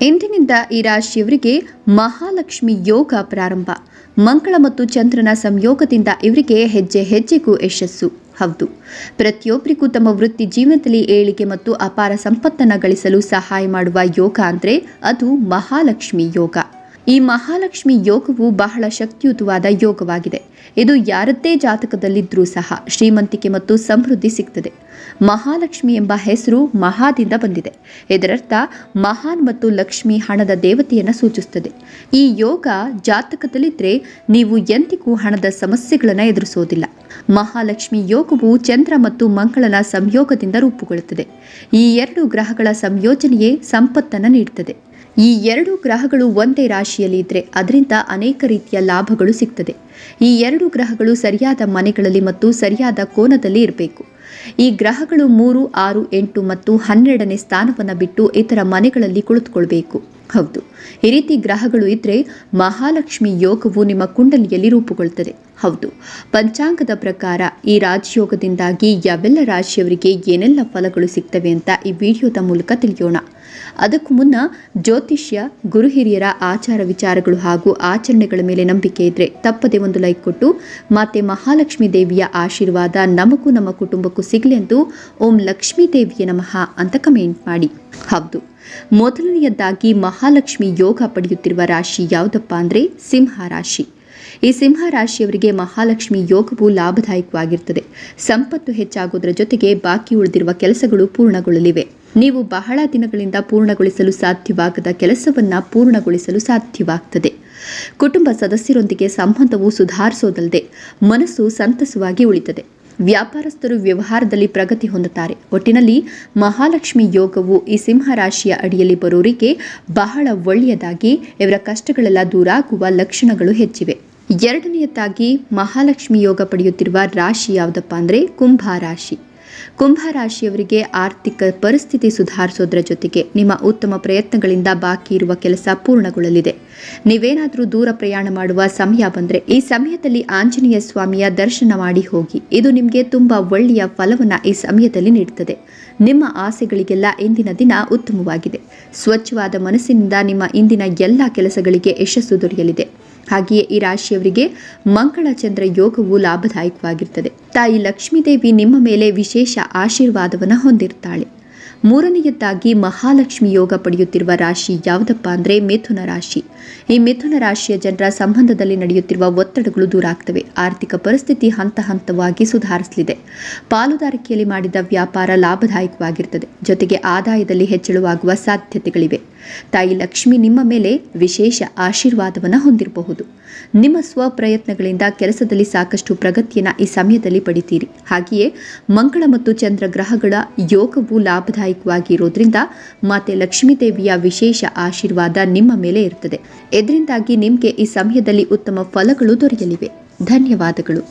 ಇಂದಿನಿಂದ ಈ ರಾಶಿಯವರಿಗೆ ಮಹಾಲಕ್ಷ್ಮಿ ಯೋಗ ಪ್ರಾರಂಭ. ಮಂಗಳ ಮತ್ತು ಚಂದ್ರನ ಸಂಯೋಗದಿಂದ ಇವರಿಗೆ ಹೆಜ್ಜೆ ಹೆಜ್ಜೆಗೂ ಯಶಸ್ಸು. ಹೌದು. ಪ್ರತಿಯೊಬ್ಬರಿಗೂ ತಮ್ಮ ವೃತ್ತಿ ಜೀವನದಲ್ಲಿ ಏಳಿಗೆ ಮತ್ತು ಅಪಾರ ಸಂಪತ್ತನ್ನು ಗಳಿಸಲು ಸಹಾಯ ಮಾಡುವ ಯೋಗ ಅಂದರೆ ಅದು ಮಹಾಲಕ್ಷ್ಮಿ ಯೋಗ. ಈ ಮಹಾಲಕ್ಷ್ಮಿ ಯೋಗವು ಬಹಳ ಶಕ್ತಿಯುತವಾದ ಯೋಗವಾಗಿದೆ. ಇದು ಯಾರದ್ದೇ ಜಾತಕದಲ್ಲಿದ್ದರೂ ಸಹ ಶ್ರೀಮಂತಿಕೆ ಮತ್ತು ಸಮೃದ್ಧಿ ಸಿಗ್ತದೆ. ಮಹಾಲಕ್ಷ್ಮಿ ಎಂಬ ಹೆಸರು ಮಹಾದಿಂದ ಬಂದಿದೆ. ಇದರರ್ಥ, ಮಹಾನ್ ಮತ್ತು ಲಕ್ಷ್ಮಿ ಹಣದ ದೇವತೆಯನ್ನು ಸೂಚಿಸುತ್ತದೆ. ಈ ಯೋಗ ಜಾತಕದಲ್ಲಿದ್ದರೆ ನೀವು ಎಂದಿಗೂ ಹಣದ ಸಮಸ್ಯೆಗಳನ್ನು ಎದುರಿಸೋದಿಲ್ಲ. ಮಹಾಲಕ್ಷ್ಮಿ ಯೋಗವು ಚಂದ್ರ ಮತ್ತು ಮಂಗಳನ ಸಂಯೋಗದಿಂದ ರೂಪುಗೊಳ್ಳುತ್ತದೆ. ಈ ಎರಡು ಗ್ರಹಗಳ ಸಂಯೋಜನೆಯೇ ಸಂಪತ್ತನ್ನು ನೀಡುತ್ತದೆ ಈ ಎರಡು ಗ್ರಹಗಳು ಒಂದೇ ರಾಶಿಯಲ್ಲಿ ಇದ್ದರೆ ಅದರಿಂದ ಅನೇಕ ರೀತಿಯ ಲಾಭಗಳು ಸಿಗ್ತದೆ. ಈ ಎರಡು ಗ್ರಹಗಳು ಸರಿಯಾದ ಮನೆಗಳಲ್ಲಿ ಮತ್ತು ಸರಿಯಾದ ಕೋನದಲ್ಲಿ ಇರಬೇಕು. ಈ ಗ್ರಹಗಳು ಮೂರು, ಆರು, ಎಂಟು ಮತ್ತು ಹನ್ನೆರಡನೇ ಸ್ಥಾನವನ್ನು ಬಿಟ್ಟು ಇತರ ಮನೆಗಳಲ್ಲಿ ಕುಳಿತುಕೊಳ್ಬೇಕು. ಹೌದು. ಈ ರೀತಿ ಗ್ರಹಗಳು ಇದ್ರೆ ಮಹಾಲಕ್ಷ್ಮಿ ಯೋಗವು ನಿಮ್ಮ ಕುಂಡಲಿಯಲ್ಲಿ ರೂಪುಗೊಳ್ಳುತ್ತದೆ ಹೌದು. ಪಂಚಾಂಗದ ಪ್ರಕಾರ ಈ ರಾಜಯೋಗದಿಂದಾಗಿ ಯಾವೆಲ್ಲ ರಾಶಿಯವರಿಗೆ ಏನೆಲ್ಲ ಫಲಗಳು ಸಿಗ್ತವೆ ಅಂತ ಈ ವಿಡಿಯೋದ ಮೂಲಕ ತಿಳಿಯೋಣ. ಅದಕ್ಕೂ ಮುನ್ನ ಜ್ಯೋತಿಷ್ಯ, ಗುರು ಹಿರಿಯರ ಆಚಾರ ವಿಚಾರಗಳು ಹಾಗೂ ಆಚರಣೆಗಳ ಮೇಲೆ ನಂಬಿಕೆ ಇದ್ರೆ ತಪ್ಪದೆ ಒಂದು ಲೈಕ್ ಕೊಟ್ಟು ಮಾತೆ ಮಹಾಲಕ್ಷ್ಮಿ ದೇವಿಯ ಆಶೀರ್ವಾದ ನಮಗೂ ನಮ್ಮ ಕುಟುಂಬಕ್ಕೂ ಸಿಗಲಿ ಎಂದು ಓಂ ಲಕ್ಷ್ಮೀ ದೇವಿಯ ನಮಃ ಅಂತ ಕಮೆಂಟ್ ಮಾಡಿ. ಹೌದು. ಮೊದಲನೆಯದಾಗಿ ಮಹಾಲಕ್ಷ್ಮಿ ಯೋಗ ಪಡೆಯುತ್ತಿರುವ ರಾಶಿ ಯಾವುದಪ್ಪ ಅಂದರೆ ಸಿಂಹ ರಾಶಿ. ಈ ಸಿಂಹ ರಾಶಿಯವರಿಗೆ ಮಹಾಲಕ್ಷ್ಮಿ ಯೋಗವು ಲಾಭದಾಯಕವಾಗಿರುತ್ತದೆ. ಸಂಪತ್ತು ಹೆಚ್ಚಾಗುವುದರ ಜೊತೆಗೆ ಬಾಕಿ ಉಳಿದಿರುವ ಕೆಲಸಗಳು ಪೂರ್ಣಗೊಳ್ಳಲಿವೆ. ನೀವು ಬಹಳ ದಿನಗಳಿಂದ ಪೂರ್ಣಗೊಳಿಸಲು ಸಾಧ್ಯವಾಗದ ಕೆಲಸವನ್ನು ಪೂರ್ಣಗೊಳಿಸಲು ಸಾಧ್ಯವಾಗ್ತದೆ. ಕುಟುಂಬ ಸದಸ್ಯರೊಂದಿಗೆ ಸಂಬಂಧವು ಸುಧಾರಿಸೋದಲ್ಲದೆ ಮನಸ್ಸು ಸಂತಸವಾಗಿ ಉಳಿತದೆ. ವ್ಯಾಪಾರಸ್ಥರು ವ್ಯವಹಾರದಲ್ಲಿ ಪ್ರಗತಿ ಹೊಂದುತ್ತಾರೆ. ಒಟ್ಟಿನಲ್ಲಿ ಮಹಾಲಕ್ಷ್ಮಿ ಯೋಗವು ಈ ಸಿಂಹ ರಾಶಿಯ ಅಡಿಯಲ್ಲಿ ಬರೋರಿಗೆ ಬಹಳ ಒಳ್ಳೆಯದಾಗಿ, ಇವರ ಕಷ್ಟಗಳೆಲ್ಲ ದೂರಾಗುವ ಲಕ್ಷಣಗಳು ಹೆಚ್ಚಿವೆ. ಎರಡನೆಯದಾಗಿ ಮಹಾಲಕ್ಷ್ಮಿ ಯೋಗ ಪಡೆಯುತ್ತಿರುವ ರಾಶಿ ಯಾವುದಪ್ಪ ಅಂದರೆ ಕುಂಭ ರಾಶಿ. ಕುಂಭ ರಾಶಿಯವರಿಗೆ ಆರ್ಥಿಕ ಪರಿಸ್ಥಿತಿ ಸುಧಾರಿಸೋದ್ರ ಜೊತೆಗೆ ನಿಮ್ಮ ಉತ್ತಮ ಪ್ರಯತ್ನಗಳಿಂದ ಬಾಕಿ ಇರುವ ಕೆಲಸ ಪೂರ್ಣಗೊಳ್ಳಲಿದೆ. ನೀವೇನಾದರೂ ದೂರ ಪ್ರಯಾಣ ಮಾಡುವ ಸಮಯ ಬಂದರೆ ಈ ಸಮಯದಲ್ಲಿ ಆಂಜನೇಯ ಸ್ವಾಮಿಯ ದರ್ಶನ ಮಾಡಿ ಹೋಗಿ. ಇದು ನಿಮಗೆ ತುಂಬಾ ಒಳ್ಳೆಯ ಫಲವನ್ನು ಈ ಸಮಯದಲ್ಲಿ ನೀಡುತ್ತದೆ ನಿಮ್ಮ ಆಸೆಗಳಿಗೆಲ್ಲ ಇಂದಿನ ದಿನ ಉತ್ತಮವಾಗಿದೆ. ಸ್ವಚ್ಛವಾದ ಮನಸ್ಸಿನಿಂದ ನಿಮ್ಮ ಇಂದಿನ ಎಲ್ಲ ಕೆಲಸಗಳಿಗೆ ಯಶಸ್ಸು ದೊರೆಯಲಿದೆ. ಹಾಗೆಯೇ ಈ ರಾಶಿಯವರಿಗೆ ಮಂಗಳ ಚಂದ್ರ ಯೋಗವು ಲಾಭದಾಯಕವಾಗಿರುತ್ತದೆ ತಾಯಿ ಲಕ್ಷ್ಮೀದೇವಿ ನಿಮ್ಮ ಮೇಲೆ ವಿಶೇಷ ಆಶೀರ್ವಾದವನ್ನು ಹೊಂದಿರ್ತಾಳೆ. ಮೂರನೆಯದ್ದಾಗಿ ಮಹಾಲಕ್ಷ್ಮಿ ಯೋಗ ಪಡೆಯುತ್ತಿರುವ ರಾಶಿ ಯಾವುದಪ್ಪ ಅಂದರೆ ಮಿಥುನ ರಾಶಿ. ಈ ಮಿಥುನ ರಾಶಿಯ ಜನರ ಸಂಬಂಧದಲ್ಲಿ ನಡೆಯುತ್ತಿರುವ ಒತ್ತಡಗಳು ದೂರ ಆಗ್ತವೆ. ಆರ್ಥಿಕ ಪರಿಸ್ಥಿತಿ ಹಂತ ಹಂತವಾಗಿ ಸುಧಾರಿಸಲಿದೆ. ಪಾಲುದಾರಿಕೆಯಲ್ಲಿ ಮಾಡಿದ ವ್ಯಾಪಾರ ಲಾಭದಾಯಕವಾಗಿರುತ್ತದೆ. ಜೊತೆಗೆ ಆದಾಯದಲ್ಲಿ ಹೆಚ್ಚಳವಾಗುವ ಸಾಧ್ಯತೆಗಳಿವೆ. ತಾಯಿ ಲಕ್ಷ್ಮಿ ನಿಮ್ಮ ಮೇಲೆ ವಿಶೇಷ ಆಶೀರ್ವಾದವನ್ನು ಹೊಂದಿರಬಹುದು. ನಿಮ್ಮ ಸ್ವಪ್ರಯತ್ನಗಳಿಂದ ಕೆಲಸದಲ್ಲಿ ಸಾಕಷ್ಟು ಪ್ರಗತಿಯನ್ನು ಈ ಸಮಯದಲ್ಲಿ ಪಡಿತೀರಿ. ಹಾಗೆಯೇ ಮಂಗಳ ಮತ್ತು ಚಂದ್ರ ಗ್ರಹಗಳ ಯೋಗವು ಲಾಭದಾಯಕವಾಗಿ ಇರೋದ್ರಿಂದ ಮಾತೆ ಲಕ್ಷ್ಮೀ ದೇವಿಯ ವಿಶೇಷ ಆಶೀರ್ವಾದ ನಿಮ್ಮ ಮೇಲೆ ಇರುತ್ತದೆ. ಇದರಿಂದಾಗಿ ನಿಮಗೆ ಈ ಸಮಯದಲ್ಲಿ ಉತ್ತಮ ಫಲಗಳು ದೊರೆಯಲಿವೆ. ಧನ್ಯವಾದಗಳು.